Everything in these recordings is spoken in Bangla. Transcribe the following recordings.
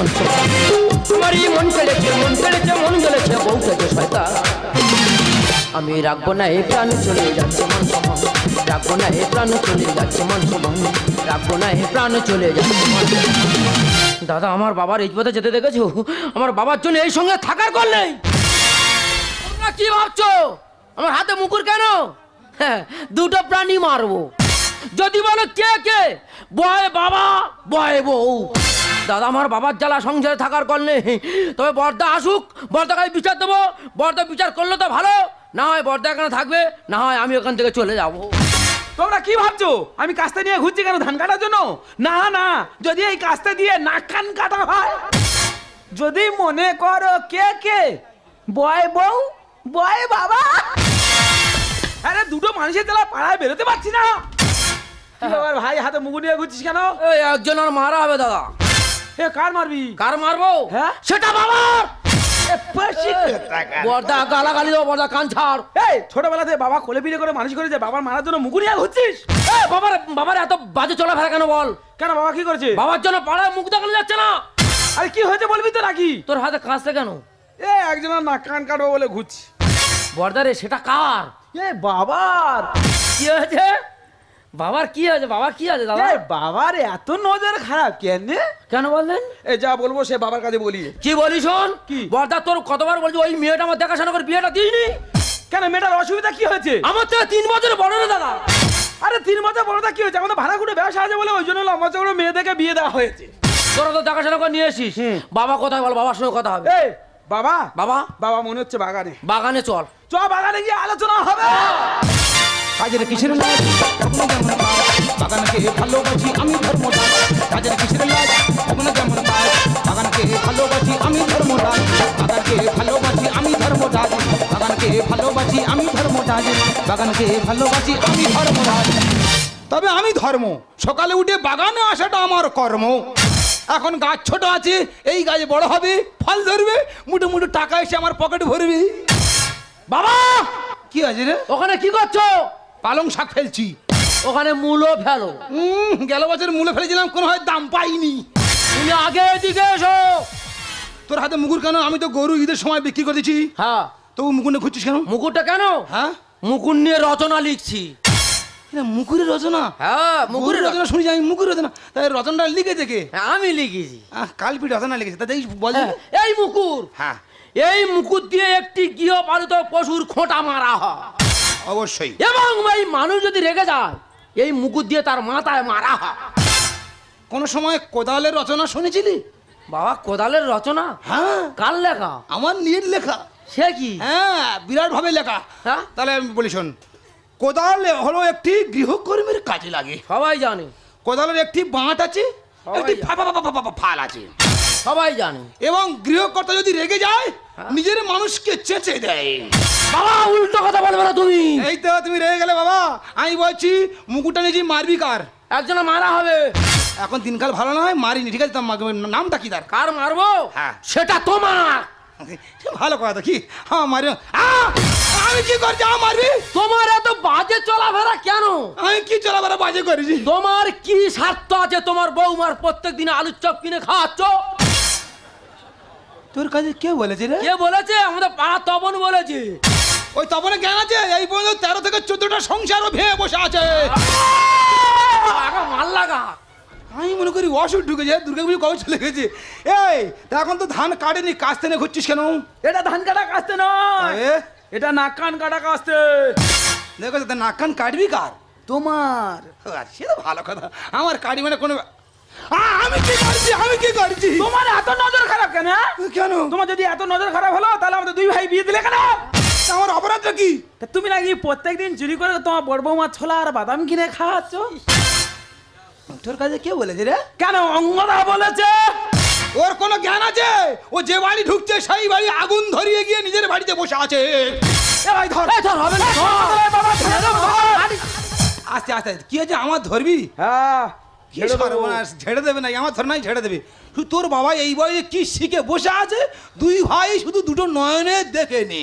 এই মন চলেছে মন চলেছে মন শয়তা আমি রাখব না এই প্রাণ চলে যাচ্ছে মন সমান রাখব না এই প্রাণ চলে যাচ্ছে মন সমান রাখব না এই প্রাণ চলে যাচ্ছে মন। দাদা, আমার বাবার এই পথে যেতে দেখেছ? আমার বাবার জন্য এই সঙ্গে থাকার কল নেই। তোমরা কি ভাবছ? আমার হাতে মুকুর কেন? হ্যাঁ দুটো প্রাণী মারবো। যদি বলো কে কে? বয় বাবা বয় বউ। দাদা আমার বাবার জ্বালা সংসারে থাকার নেই তবে বর্দা আসুক বর্দাকে আমি বিচার দেবো। বর্দা বিচার করলে তো ভালো। না হয় বর্দা এখানে থাকবে না হয় আমি ওখান থেকে চলে যাব। তোমরা কি ভাবছ? আমি কাস্তে নিয়ে ঘুরছি কেন ধান কাটার জন্য? না না যদি এই কাস্তে দিয়ে নাক কান কাটা হয় যদি মনে করো কে কে বয় বউ বয় বাবা। আরে দুটো মানুষের জ্বালা পাড়ায় বেরোতে পারছি না। ভাই হাতে মুগু নিয়ে ঘুরছিস কেন? একজন আর মারা হবে দাদা। এ কার মারবি? কার মারবো? হ্যাঁ? সেটা বাবার। বর্দা গালাগালি বর্দা কান ছাড়। এই বাবা কোলে করে মানুষ করেছে বাবার মারার জন্য বাবার বাবার এত বাজে চলাফেরা কেন বল? কেন বাবা কি করেছে? বাবার জন্য পাড়ায় মুখ দেখানো যাচ্ছে না। আরে কি হয়েছে বলবি তো নাকি তোর হাতে কেন? এ একজনের নাক কান কাটবো বলে ঘুরছি। বর্দারে সেটা কার? এ বাবার। কি হয়েছে? বাবার কি আছে বাবা কি আছে দাদা? বাবার এত নজর খারাপ কেন? কেন বললেন? এ যা বলব সে বাবার কাছে বলি। কি বলি শোন? কি? বর্দা তোর কতবার বলছি ওই মেয়েটা আমার দেখাশোনা করে বিয়েটা দিইনি? কেন মেয়েটার অসুবিধা কি হয়েছে? আমার থেকে তিন বছর বড় না দাদা। আরে তিন বছর বড়টা কি হয়েছে? আমাদের ভাড়া করে ব্যবসা আছে বলে ওই জন্য লম্বা চড়ো মেয়ে দেখে বিয়ে দেওয়া হয়েছে। তোরা তো দেখাশোনা করে নিয়ে এসিস বাবা কোথায় বল? বাবার সঙ্গে কথা হবে। বাবা? বাবা? বাবা মনে হচ্ছে বাগানে। বাগানে চল। চ বাগানে গিয়ে আলোচনা হবে। কাজের কিসের লাজ? কখনো যেমন পায়, বাগানকে ভালোবাসি আমি ধর্মদাস। কাজের কিসের লাজ? কখনো যেমন পায়, বাগানকে ভালোবাসি আমি ধর্মদাস। বাগানকে ভালোবাসি আমি ধর্মদাস। বাগানকে ভালোবাসি আমি ধর্মদাস। বাগানকে ভালোবাসি আমি ধর্মদাস। তবে আমি ধর্ম। সকালে উঠে বাগানে আসাটা আমার কর্ম। এখন গাছ ছোট আছে, এই গাছ বড় হবে, ফল ধরবে, মুঠো মুঠো টাকা এসে আমার পকেটে ভরবে। বাবা! কি আছে রে? ওখানে কি করছ? পালং শাক ফেলছি। ওখানে মূলো ফেলো। উম, গেল বছর মূলে ফেলেছিলাম কোনো হয় দাম পাইনি। তুমি আগে এদিকে এসো। তোর হাতে মুগুর কেন? আমি তো গরু ঈদের সময় বিক্রি করে দিচ্ছি হ্যাঁ। তবু মুকুর নিয়ে ঘুরছিস কেন? মুকুরটা কেন? হ্যাঁ? মুকুর নিয়ে রচনা লিখছি। এটা মুকুরের রচনা? হ্যাঁ মুকুরের মুকুরের রচনা শুনেছি আমি মুকুর রচনা। তাই রচনাটা লিখেছে কে হ্যাঁ, আমি লিখেছি। আহ, কালপিঠ রচনা লিখেছে। তাই বল হ্যাঁ, এই মুকুর হ্যাঁ। এই মুকুর দিয়ে একটি গৃহপালিত পশুর খোঁটা মারা হয়। অবশ্যই। এবং এই মানুষ যদি রেগে যায় এই মুকুর দিয়ে তার মাথায় মারা হয়। কোন সময় কোদালের রচনা শুনেছিলি? বাবা কোদালের রচনা? হ্যাঁ। কার লেখা? আমার নিজের লেখা। সে কি? হ্যাঁ বিরাট ভাবে লেখা। হ্যাঁ? তাহলে আমি বলি শোন কোদাল হলো একটি গৃহকর্মীর কাজে লাগে। সবাই জানে। কোদালের একটি বাঁট আছে একটি ফাল আছে সবাই জানে। এবং গৃহকর্তা যদি রেগে যায়। নিজের মানুষকে চেঁচে দেয় বাবা উল্টো কথা বলবে না তুমি। এই তো তুমি রেগে গেলে বাবা আমি বলছি মুকুটটা নিয়েছি মারবি কার? একজনে মারা হবে। এখন দিনকাল ভালো নয় মারিনি ঠিক আছে? মা- নামটা কি তার? কার মারবো? হ্যাঁ। সেটা তোমার। ভালো কথা তো কি? হ্যাঁ মারি! আমি কি করছি? আমার মারবি? তোমার এত বাজে চলাফেরা কেন? আমি কি চলাবার বাজে করেছি? তোমার কি স্বার্থ আছে? তোমার বৌমার প্রত্যেক দিনে আলুর চপ কিনে খাওয়াচ্ছ? তোর কাছে কে বলেছে রে? কে বলেছে? আমাদের পাড়া তপন বলেছে। ওই তপনে জ্ঞান আছে? এই পর্যন্ত তেরো থেকে চোদ্দটা সংসারও ভেঙে বসে আছে। আগা মাল লাগা। আমি মনে করি অসুখ ঢুকেছে দুর্গা পুজো কবে চলে গেছে? এই তা এখন তো ধান কাটেনি কাস্তে নিয়ে ঘুরছিস কেন? এটা ধান কাটা কাস্তে নয়? এটা নাক কান কাটা কাস্তে। দেখো তা নাক কান কাটবি কার? তোমার। সে তো ভালো কথা। আমার কাটি মানে কোনো আমি কি করছি আমি কি করছি তোমার এত নজর খারাপ কেন হ্যাঁ? কেন? তোমার যদি এত নজর খারাপ হলো তাহলে আমাদের দুই ভাই বিয়ে দিলে কেন? আমার অপরাধটা কি? তা তুমি নাকি প্রত্যেকদিন চুরি করে তোমার বড় বৌমা ছোলা আর বাদাম কিনে খাওয়াচ্ছ? তোর কাছে কে বলেছে রে? কেন অঙ্গদা বলেছে? ওর কোনো জ্ঞান আছে? ও যে বাড়ি ঢুকছে সেই বাড়ি আগুন ধরিয়ে গিয়ে নিজের বাড়িতে বসে আছে। এ ভাই ধর। এই ধর হবে না বাবা ছেড়ে আস্তে আস্তে কি আছে আমার ধরবি? হ্যাঁ ছেড়ে ঝেড়ে দেবে না আমার ধর নাই ঝেড়ে দেবে। শুধু তোর বাবা এই বয়সে কি শিখে বসে আছে? দুই ভাই শুধু দুটো নয়নে দেখে নে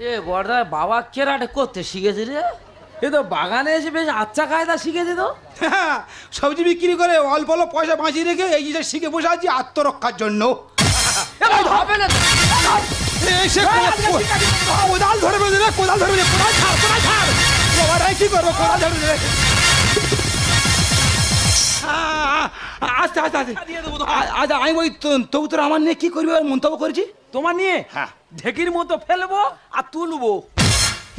এ বড়দা বাবা কেরাটে করতে শিখেছে রে? এ তো বাগানে এসে বেশ আচ্ছা কায়দা শিখেছে তো। সবজি বিক্রি করে অল্প অল্প পয়সা বাঁচিয়ে রেখে এই জিনিস শিখে বসে আছি আত্মরক্ষার জন্য। হবে না। এসে কোদাল ধরে কোদাল ধরে কোদাল ছাড় কোদাল ছাড়? কি করব? কোদাল ধরে আস্তে আস্তে আস্তে। আচ্ছা আমি ওই তবু তোর আমার নিয়ে কি করবি মন্তব্য করেছি? তোমার নিয়ে? হ্যাঁ। ঢেকির মতো ফেলব আর তুলবো।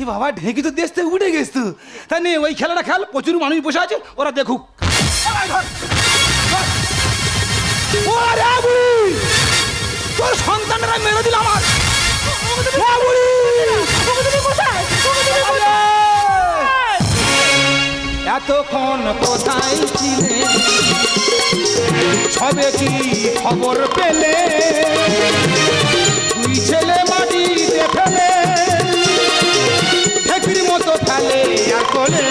এ বাবা ঢেকি তো দেশ থেকে উঠে গেছ তো তা নে ওই খেলাটা খেল প্রচুর মানুষ বসে আছে ওরা দেখুক। তোর সন্তানরা মেরে দিল আমার। এতক্ষণ কোথায় ছিলে? সবে কি খবর পেলে? দুই ছেলে মাটিতে ফেলে। ঢেকির মতো ফেলে আর কোলে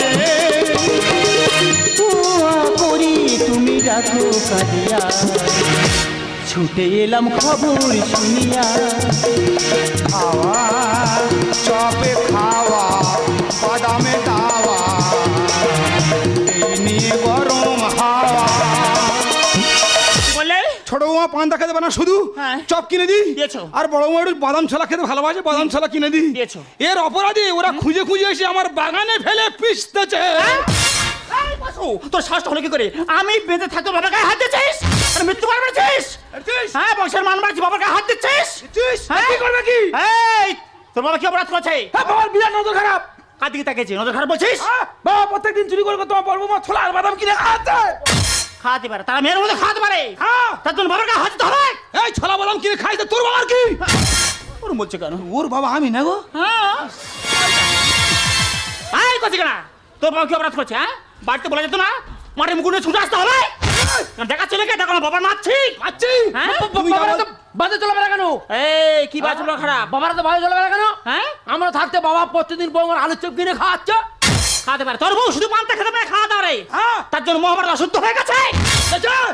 করি তুমি রাখো কাঁদিয়া। ছুটে এলাম খবর শুনিয়া। খাওয়া, চপে খাওয়া পান্তা খেতে পারে না? শুধু হ্যাঁ। চপ কিনে দিয়েছ। আর বড় একটু বাদাম ছোলা খেতে ভালোবাসে? বাদাম ছোলা কিনে দিয়েছ। এর অপরাধে ওরা খুঁজে খুঁজে এসে আমার বাগানে ফেলে পিসতেছে বাসু, তোর শ্বাসটা হলো কি করে? আমি বেঁধে থাকতে বাবার গায়ে হাত দিচ্ছিস? আর মৃত্যু করে মেরেছিস হ্যাঁ বংশের মান মারছি বাবার গায়ে হাত দিচ্ছিস? হ্যাঁ? কি করবে কি? এই তোর বাবা কি অপরাধ করেছে? হ্যাঁ বাবার বিরাট নজর খারাপ। কার দিকে তাকিয়েছি নজর খারাপ বলছিস? বাবা প্রত্যেকদিন চুরি করে তোমার বলব মা ছোলা আর বাদাম কিনে খাচ্ছে খাওয়াতে পারে তারা মেয়ের মধ্যে খাওয়াতে পারে। হ্যাঁ। তার জন্য বাবার হাত দিতে হবে। এই ছোলা বাদাম কিনে খাই তো তোর বাবার কি? ওর বলছে কেন? ওর বাবা আমি না গো। হ্যাঁ। এই করছি কেন তোর বাবা কি অপরাধ করছে হ্যাঁ? বাড়িতে বলা যেত না মাঠে মুকুটে ছুটে আসতে হবে। দেখাচ্ছে নাকি দেখো না বাবার মারছি মারছি। হ্যাঁ? তুমি বাবারা বাজে চলে না কেন? এই কি বাজলো খারাপ? বাবারা তো বাজে চলাবে না কেন? হ্যাঁ? আমরা থাকতে বাবা প্রতিদিন বৌমার আলুর চপ কিনে খাওয়াচ্ছে। খাতে পারে। তোর বউ শুধু পান্তা খেতে পারে খাওয়া দাও রে। হ্যাঁ। তার জন্য মহাভারত অশুদ্ধ হয়ে গেছে।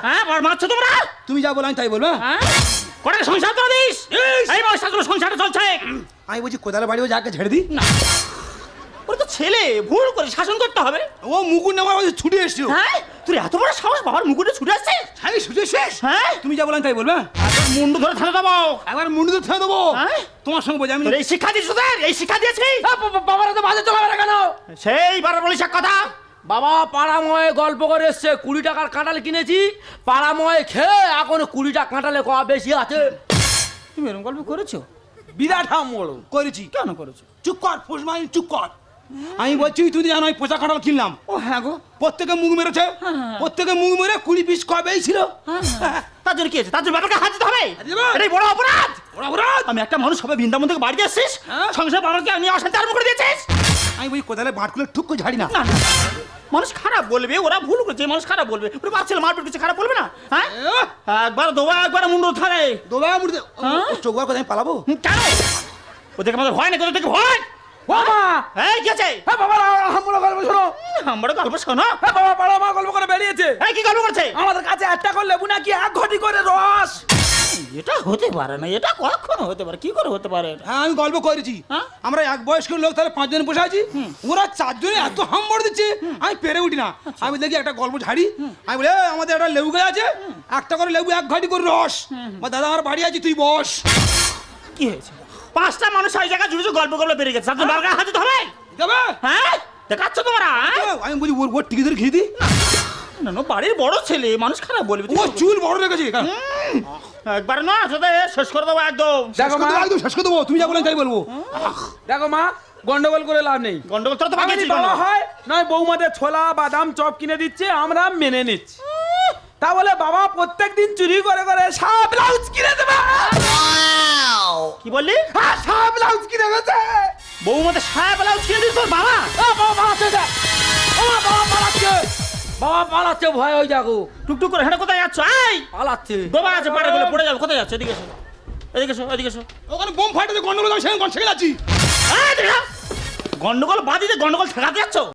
হ্যাঁ বড় মারছো তোমরা। তুমি যা বলো আমি তাই বলব হ্যাঁ? হ্যাঁ। কটা সংসার তো দিস? এই বয়সটা তোর সংসারটা চলছে। আমি বলছি কোদালে বাড়িও যাকে ঝেড়ে দিই? ওর তো ছেলে ভুল করে শাসন করতে হবে। ও মুকুট নেওয়ার ওই ছুটে এসছো হ্যাঁ? তুই এত বড় সাহস বাবার মুকুটে ছুটে আসছিস? হ্যাঁ ছুটে শেষ হ্যাঁ? তুমি যা বলো আমি তাই বলব হ্যাঁ? মুন্ডু ধরে থামে দেবো। একবার মুন্ডু তো ছেড়ে দেবো। হ্যাঁ? তোমার সঙ্গে বলছি আমি এই শিক্ষা দিয়েছিস তোদের? এই শিক্ষা দিয়েছি আহ, বা- বা- তো বাজে চলাবে না কেন? সেই বারবার বলিস কথা। বাবা পাড়াময় গল্প করে এসছে কুড়ি টাকার কাঁঠাল কিনেছি। পাড়াময় খেয়ে এখন কুড়ি টাকা কাঁঠালে কয়া বেশি আছে। তুমি এরকম গল্প করেছ? বিরাট হাম করেছি। কেন করেছ? চুপ কর ফুস মাইন চুপ কর। আমি বলছি তুই জানো আমি পোচা কাঁঠাল কিনলাম। ও হ্যাঁ গো। প্রত্যেকে মুখ মেরেছে। প্রত্যেকে মুখ মেরে কুড়ি পিস কবেই ছিল? তার জন্য কি হয়েছে? তার জন্য হাত দিতে হবে। এটাই বড় অপরাধ। ওরা ওরা আমি একটা মানুষ হবে বৃন্দাবন থেকে বাড়ি আসছিস হ্যাঁ? সংসার নিয়ে অশান্তি আরম্ভ করে দিয়েছিস। আমি বলি কোদালে ঠুক করে ঝাড়ি না। মানুষ খারাপ বলবে ওরা ভুল করছে মানুষ খারাপ বলবে। ওরা বাচ্চা মারপিট করছে খারাপ বলবে না হ্যাঁ? একবার দোবা একবার মুন্ডু থারে মুড়তে হ্যাঁ? চোখ করে আমি পালাবো? কেন? ওদেরকে আমাদের ভয় না কোথা থেকে ভয়? বাবা এই কি আছে? হ্যাঁ বাবা আমরা গল্প শোনো। আমার গল্প শোনো? হ্যাঁ বাবা পাড়া মা গল্প করে বেরিয়েছে। এই কি গল্প করছে? আমাদের কাছে একটা করে লেবু নাকি এক ঘটি করে রস। এটা হতে পারে না এটা কখনো হতে পারে কি করে হতে পারে হ্যাঁ আমি গল্প করেছি। হ্যাঁ? আমরা এক বয়স্ক লোক তাহলে পাঁচজন বসে আছি। ওরা চারজনে এত হাম্বর দিচ্ছে আমি পেরে উঠি না। আমি দেখি একটা গল্প ঝাড়ি। আমি বলি "এই, আমাদের একটা লেবু গাছ আছে। একটা করে লেবু এক ঘাটি করে রস। বা দাদা আমার বাড়ি আছে তুই বস। কি হয়েছে? পাঁচটা মানুষ ওই জায়গায় জুড়ে জুড়ে গল্প গল্প বেরিয়ে গেছে। জন্য বাবাকে হাত হবে। যাবে? হ্যাঁ? দেখাচ্ছ তোমরা হ্যাঁ? আমি বলি ওর ওর টিকি ধরে খেয়ে দিই না না বাড়ির বড় ছেলে মানুষ খারাপ বলবে। ও চুল বড় রেখেছি একবার না তোদের শেষ করে দেবো একদম। দেখো মা। একদম শেষ করে দেবো। তুমি যা বলেন তাই বলব। দেখো মা গন্ডগোল করে লাভ নেই। গন্ডগোল তো বাগিয়েছিস বাবা হয় নয় বৌমাদের ছোলা বাদাম চপ কিনে দিচ্ছে আমরা মেনে নিচ্ছি। তা বলে বাবা প্রত্যেক দিন চুরি করে করে সাপ ব্লাউজ কিনে দেবে। কি বললি? হ্যাঁ সাপ ব্লাউজ কিনে গেছে বৌমাতে সায়া বেলা ছিঁড়ে দিস তোর বাবা? আহ, বাবা পালাচ্ছে দেখ। ও, বাবা পালাচ্ছে বাবা পালাচ্ছে ভয় হয়ে যাগো টুকটুক করে হেঁটে কোথায় যাচ্ছ? এই! পালাচ্ছে। দোবা আছে পাড়ে গেলে পড়ে যাবে কোথায় যাচ্ছে? এদিকে এসো। এদিকে এসো এদিকে এসো। ওখানে বোম ফাটাতে গন্ডগোল আমি সেখানে সেখানে আছি। গন্ডগোল বাদিতে গন্ডগোল ঠেকাতে যাচ্ছ?